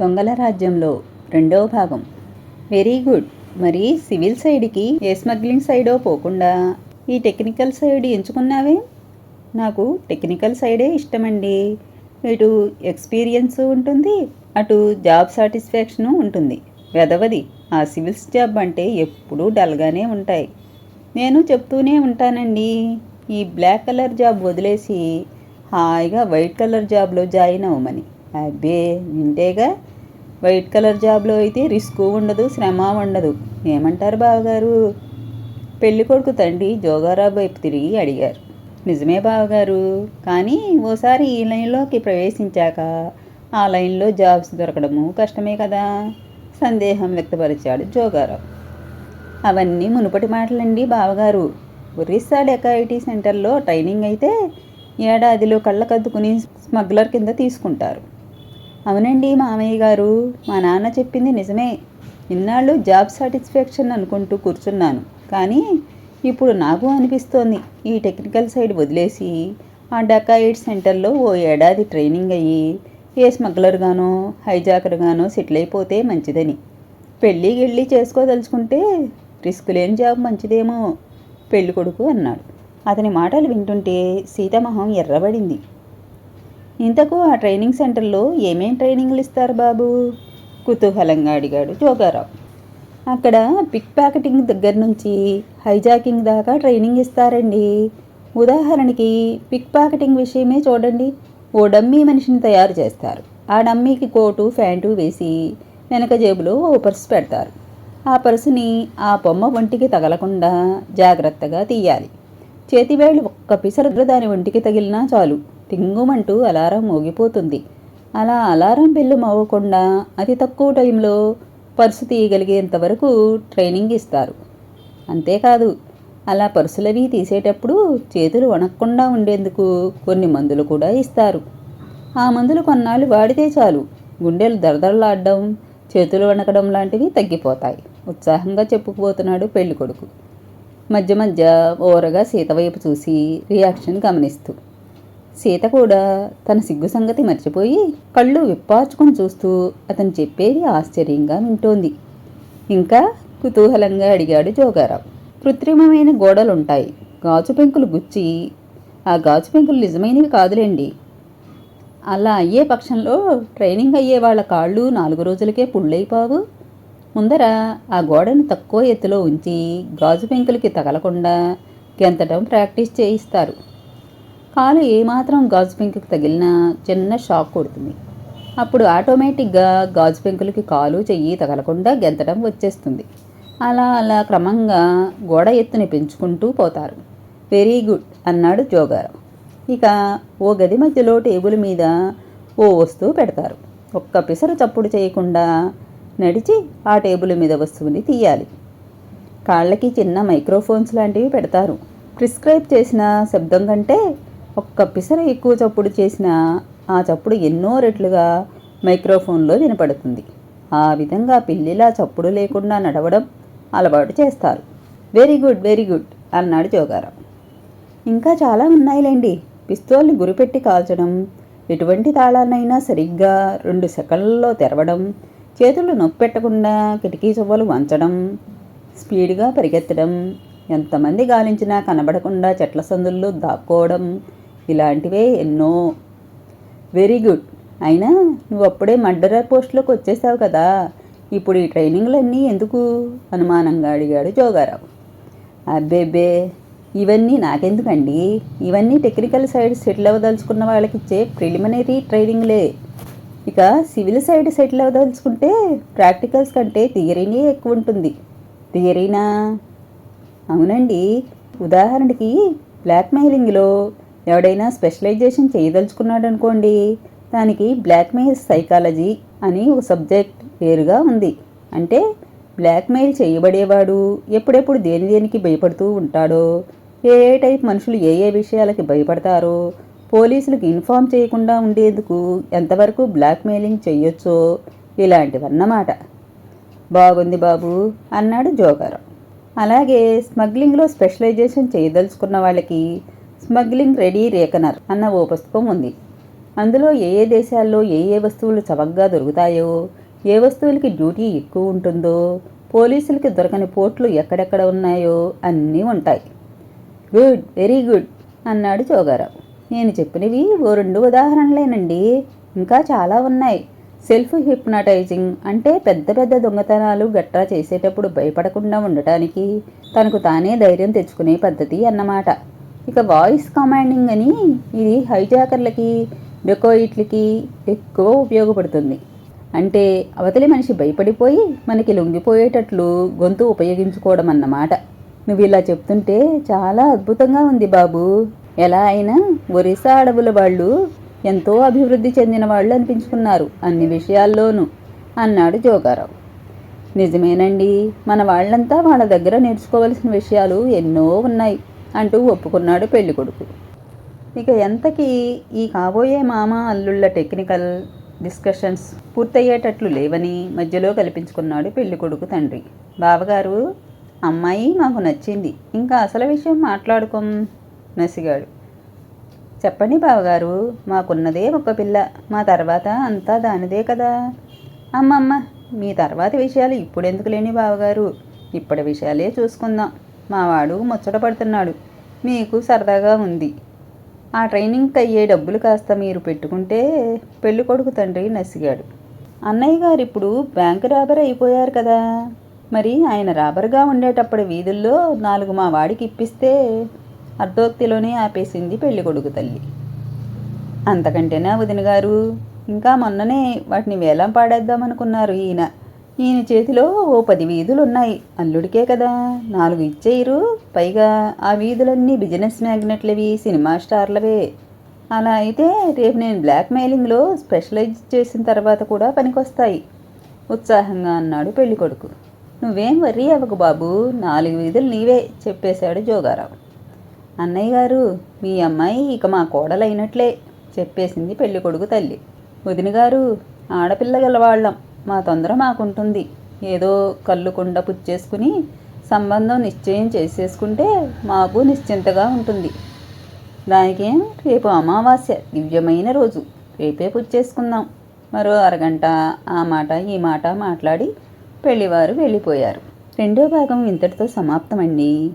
దొంగల రాజ్యంలో రెండవ భాగం. వెరీ గుడ్ మరి సివిల్ సైడ్కి ఏ స్మగ్లింగ్ సైడో పోకుండా ఈ టెక్నికల్ సైడ్ ఎంచుకున్నావే? నాకు టెక్నికల్ సైడే ఇష్టమండి. ఇటు ఎక్స్పీరియన్స్ ఉంటుంది అటు జాబ్ సాటిస్ఫాక్షను ఉంటుంది. వెదవది ఆ సివిల్స్ జాబ్ అంటే ఎప్పుడూ డల్గానే ఉంటాయి. నేను చెప్తూనే ఉంటానండి. ఈ బ్లాక్ కలర్ జాబ్ వదిలేసి హాయిగా వైట్ కలర్ జాబ్లో జాయిన్ అవ్వమని. అబ్బే వింటేగా వైట్ కలర్ జాబ్లో అయితే రిస్క్ ఉండదు శ్రమ ఉండదు. ఏమంటారు బావగారు? పెళ్ళి కొడుకు తండ్రి జోగారావు వైపు తిరిగి అడిగారు. నిజమే బావగారు కానీ ఓసారి ఈ లైన్లోకి ప్రవేశించాక ఆ లైన్లో జాబ్స్ దొరకడము కష్టమే కదా? సందేహం వ్యక్తపరిచాడు జోగారావు. అవన్నీ మునుపటి మాటలండి బావగారు. ఒరిస్సా డెకాయిటీ సెంటర్లో ట్రైనింగ్ అయితే ఏడాదిలో కళ్ళకద్దుకుని స్మగ్లర్ కింద తీసుకుంటారు. అవునండి మామయ్య గారు. మా నాన్న చెప్పింది నిజమే. ఇన్నాళ్ళు జాబ్ సాటిస్ఫాక్షన్ అనుకుంటూ కూర్చున్నాను. కానీ ఇప్పుడు నాకు అనిపిస్తోంది ఈ టెక్నికల్ సైడ్ వదిలేసి ఆ డకాయిడ్ సెంటర్లో ఓ ఏడాది ట్రైనింగ్ అయ్యి ఏ స్మగ్లర్గానో హైజాకర్గానో సెటిల్ అయిపోతే మంచిదని. పెళ్ళి గిళ్ళి చేసుకోదలుచుకుంటే రిస్క్ లేని జాబ్ మంచిదేమో పెళ్ళి కొడుకు అన్నాడు. అతని మాటలు వింటుంటే సీతమొహం ఎర్రబడింది. ఇంతకు ఆ ట్రైనింగ్ సెంటర్లో ఏమేం ట్రైనింగ్లు ఇస్తారు బాబు? కుతూహలంగా అడిగాడు జోగారావు. అక్కడ పిక్ ప్యాకెటింగ్ దగ్గర నుంచి హైజాకింగ్ దాకా ట్రైనింగ్ ఇస్తారండి. ఉదాహరణకి పిక్ ప్యాకెటింగ్ విషయమే చూడండి. ఓ డమ్మీ మనిషిని తయారు చేస్తారు. ఆ డమ్మీకి కోటు ప్యాంటు వేసి వెనక జేబులో ఓ పర్సు పెడతారు. ఆ పర్సుని ఆ బొమ్మ ఒంటికి తగలకుండా జాగ్రత్తగా తీయాలి. చేతివేళ్ళు ఒక్క పిసరు దాని ఒంటికి తగిలినా చాలు. టింగుమంటూ అలారం మోగిపోతుంది. అలా అలారం బెల్లు మోగకుండా అతి తక్కువ టైంలో పర్సు తీయగలిగేంత వరకు ట్రైనింగ్ ఇస్తారు. అంతేకాదు అలా పర్సులవి తీసేటప్పుడు చేతులు వణక్కుండా ఉండేందుకు కొన్ని మందులు కూడా ఇస్తారు. ఆ మందులు కొన్నాళ్ళు వాడితే చాలు. గుండెలు దరదరలాడడం చేతులు వణకడం లాంటివి తగ్గిపోతాయి. ఉత్సాహంగా చెప్పుకుపోతున్నాడు పెళ్ళి కొడుకు మధ్య మధ్య ఓరగా సీత వైపు చూసి రియాక్షన్ గమనిస్తూ సీత కూడా తన సిగ్గు సంగతి మర్చిపోయి కళ్ళు విప్పార్చుకొని చూస్తూ అతను చెప్పేది ఆశ్చర్యంగా వింటోంది. ఇంకా కుతూహలంగా అడిగాడు జోగారావు. కృత్రిమమైన గోడలుంటాయి. గాజు పెంకులు గుచ్చి ఆ గాజు పెంకులు నిజమైనవి కాదులేండి. అలా అయ్యే పక్షంలో ట్రైనింగ్ అయ్యే వాళ్ళ కాళ్ళు నాలుగు రోజులకే పుళ్ళైపోవు ముందర ఆ గోడను తక్కువ ఎత్తులో ఉంచి గాజు పెంకులకి తగలకుండా గెంతటం ప్రాక్టీస్ చేయిస్తారు. కాలు ఏమాత్రం గాజు పెంకుకి తగిలినా చిన్న షాక్ కొడుతుంది. అప్పుడు ఆటోమేటిక్గా గాజు పెంకులకి కాలు చెయ్యి తగలకుండా గెంతడం వచ్చేస్తుంది. అలా అలా క్రమంగా గోడ ఎత్తుని పెంచుకుంటూ పోతారు. వెరీ గుడ్ అన్నాడు జోగారు. ఇక ఓ గది మధ్యలో టేబుల్ మీద ఓ వస్తువు పెడతారు. ఒక్క పిసరు చప్పుడు చేయకుండా నడిచి ఆ టేబుల్ మీద వస్తువుని తీయాలి. కాళ్ళకి చిన్న మైక్రోఫోన్స్ లాంటివి పెడతారు. ప్రిస్క్రైబ్ చేసిన శబ్దం కంటే ఒక్క పిసర ఎక్కువ చప్పుడు చేసిన ఆ చప్పుడు ఎన్నో రెట్లుగా మైక్రోఫోన్లో వినపడుతుంది. ఆ విధంగా పిల్లిలా చప్పుడు లేకుండా నడవడం అలవాటు చేస్తారు. వెరీ గుడ్ వెరీ గుడ్ అన్నాడు జోగారావు. ఇంకా చాలా ఉన్నాయిలేండి. పిస్తోల్ని గురిపెట్టి కాల్చడం ఎటువంటి తాళాన్నైనా సరిగ్గా రెండు సెకండ్లలో తెరవడం చేతులు నొప్పెట్టకుండా కిటికీ చువ్వలు వంచడం స్పీడ్గా పరిగెత్తడం ఎంతమంది గాలించినా కనబడకుండా చెట్ల సందుల్లో దాక్కోవడం ఇలాంటివే ఎన్నో. వెరీ గుడ్ అయినా నువ్వు అప్పుడే మర్డర్ పోస్ట్లోకి వచ్చేసావు కదా. ఇప్పుడు ఈ ట్రైనింగ్లన్నీ ఎందుకు? అనుమానంగా అడిగాడు జోగారావు. అబ్బేబ్బే ఇవన్నీ నాకెందుకండి? ఇవన్నీ టెక్నికల్ సైడ్ సెటిల్ అవ్వదలుచుకున్న వాళ్ళకి ఇచ్చే ప్రిలిమినరీ ట్రైనింగ్లే. ఇక సివిల్ సైడ్ సెటిల్ అవ్వదలుచుకుంటే ప్రాక్టికల్స్ కంటే థియరీనే ఎక్కువ ఉంటుంది థియరీనా? అవునండి. ఉదాహరణకి బ్లాక్మెయిలింగ్లో ఎవడైనా స్పెషలైజేషన్ చేయదలుచుకున్నాడు అనుకోండి దానికి బ్లాక్మెయిల్ సైకాలజీ అని ఒక సబ్జెక్ట్ వేరుగా ఉంది. అంటే బ్లాక్మెయిల్ చేయబడేవాడు ఎప్పుడెప్పుడు దేని దేనికి భయపడుతూ ఉంటాడో ఏ ఏ టైప్ మనుషులు ఏ ఏ విషయాలకి భయపడతారో పోలీసులకు ఇన్ఫామ్ చేయకుండా ఉండేందుకు ఎంతవరకు బ్లాక్మెయిలింగ్ చేయొచ్చో ఇలాంటివన్నమాట. బాగుంది బాబు అన్నాడు జోగారం. అలాగే స్మగ్లింగ్లో స్పెషలైజేషన్ చేయదలుచుకున్న వాళ్ళకి స్మగ్లింగ్ రెడీ రేకనర్ అన్న ఓ పుస్తకం ఉంది. అందులో ఏ ఏ దేశాల్లో ఏ ఏ వస్తువులు చవకగా దొరుకుతాయో ఏ వస్తువులకి డ్యూటీ ఎక్కువ ఉంటుందో పోలీసులకి దొరకని పోర్ట్లు ఎక్కడెక్కడ ఉన్నాయో అన్నీ ఉంటాయి. గుడ్ వెరీ గుడ్ అన్నాడు చోగారావు. నేను చెప్పినవి ఓ రెండు ఉదాహరణలేనండి. ఇంకా చాలా ఉన్నాయి. సెల్ఫ్ హిప్నటైజింగ్ అంటే పెద్ద పెద్ద దొంగతనాలు గట్రా చేసేటప్పుడు భయపడకుండా ఉండటానికి తనకు తానే ధైర్యం తెచ్చుకునే పద్ధతి అన్నమాట. ఇక వాయిస్ కమాండింగ్ అని ఇది హైజాకర్లకి డెకోయిట్లకి ఎక్కువ ఉపయోగపడుతుంది. అంటే అవతలి మనిషి భయపడిపోయి మనకి లొంగిపోయేటట్లు గొంతు ఉపయోగించుకోవడం అన్నమాట. నువ్వు ఇలా చెప్తుంటే చాలా అద్భుతంగా ఉంది బాబు. ఎలా అయినా ఒరిస్సా అడవుల వాళ్ళు ఎంతో అభివృద్ధి చెందిన వాళ్ళు అనిపించుకున్నారు అన్ని విషయాల్లోనూ అన్నాడు జోగారావు. నిజమేనండి మన వాళ్ళంతా వాళ్ళ దగ్గర నేర్చుకోవలసిన విషయాలు ఎన్నో ఉన్నాయి. అంటూ ఒప్పుకున్నాడు పెళ్ళికొడుకు. ఇక ఎంతకీ ఈ కాబోయే మామ అల్లుళ్ళ టెక్నికల్ డిస్కషన్స్ పూర్తయ్యేటట్లు లేవని మధ్యలో కల్పించుకున్నాడు పెళ్ళికొడుకు తండ్రి. బావగారు అమ్మాయి మాకు నచ్చింది. ఇంకా అసలు విషయం మాట్లాడుకోం నసిగాడు. చెప్పండి బావగారు మాకున్నదే ఒక పిల్ల మా తర్వాత అంతా దానిదే కదా. అమ్మమ్మ మీ తర్వాత విషయాలు ఇప్పుడెందుకు లేని బావగారు? ఇప్పటి విషయాలే చూసుకుందాం. మావాడు ముచ్చట పడుతున్నాడు. మీకు సరదాగా ఉంది. ఆ ట్రైనింగ్కి అయ్యే డబ్బులు కాస్త మీరు పెట్టుకుంటే పెళ్ళి కొడుకు తండ్రి నసిగాడు. అన్నయ్య గారు ఇప్పుడు బ్యాంకు రాబర్ అయిపోయారు కదా. మరి ఆయన రాబర్గా ఉండేటప్పుడు వీధుల్లో నాలుగు మా వాడికి ఇప్పిస్తే అర్ధోక్తిలోనే ఆపేసింది పెళ్ళి కొడుకు తల్లి. అంతకంటేనా వదిన గారు ఇంకా మొన్ననే వాటిని వేలం పాడేద్దామనుకున్నారు ఈయన. ఈయన చేతిలో ఓ పది వీధులు ఉన్నాయి అల్లుడికే కదా. నాలుగు ఇచ్చేయరు. పైగా ఆ వీధులన్నీ బిజినెస్ మ్యాగ్నెట్లవి సినిమా స్టార్లవే. అలా అయితే రేపు నేను బ్లాక్ మెయిలింగ్లో స్పెషలైజ్ చేసిన తర్వాత కూడా పనికొస్తాయి. ఉత్సాహంగా అన్నాడు పెళ్ళి కొడుకు నువ్వేం వర్రీ అవ్వకు బాబు. నాలుగు వీధులు నీవే చెప్పేశాడు జోగారావు. అన్నయ్య గారు మీ అమ్మాయి ఇక మా కోడలైనట్లే చెప్పేసింది పెళ్ళి కొడుకు తల్లి. వదిన గారు ఆడపిల్ల గలవాళ్ళం. మా తొందర మాకుంటుంది. ఏదో కళ్ళు కుండ పుచ్చేసుకుని సంబంధం నిశ్చయం చేసేసుకుంటే మాకు నిశ్చింతగా ఉంటుంది. దానికేం రేపు అమావాస్య దివ్యమైన రోజు. రేపే పుచ్చేసుకుందాం. మరో అరగంట ఆ మాట ఈ మాట మాట్లాడి పెళ్ళివారు వెళ్ళిపోయారు. రెండో భాగం ఇంతటితో సమాప్తమండి.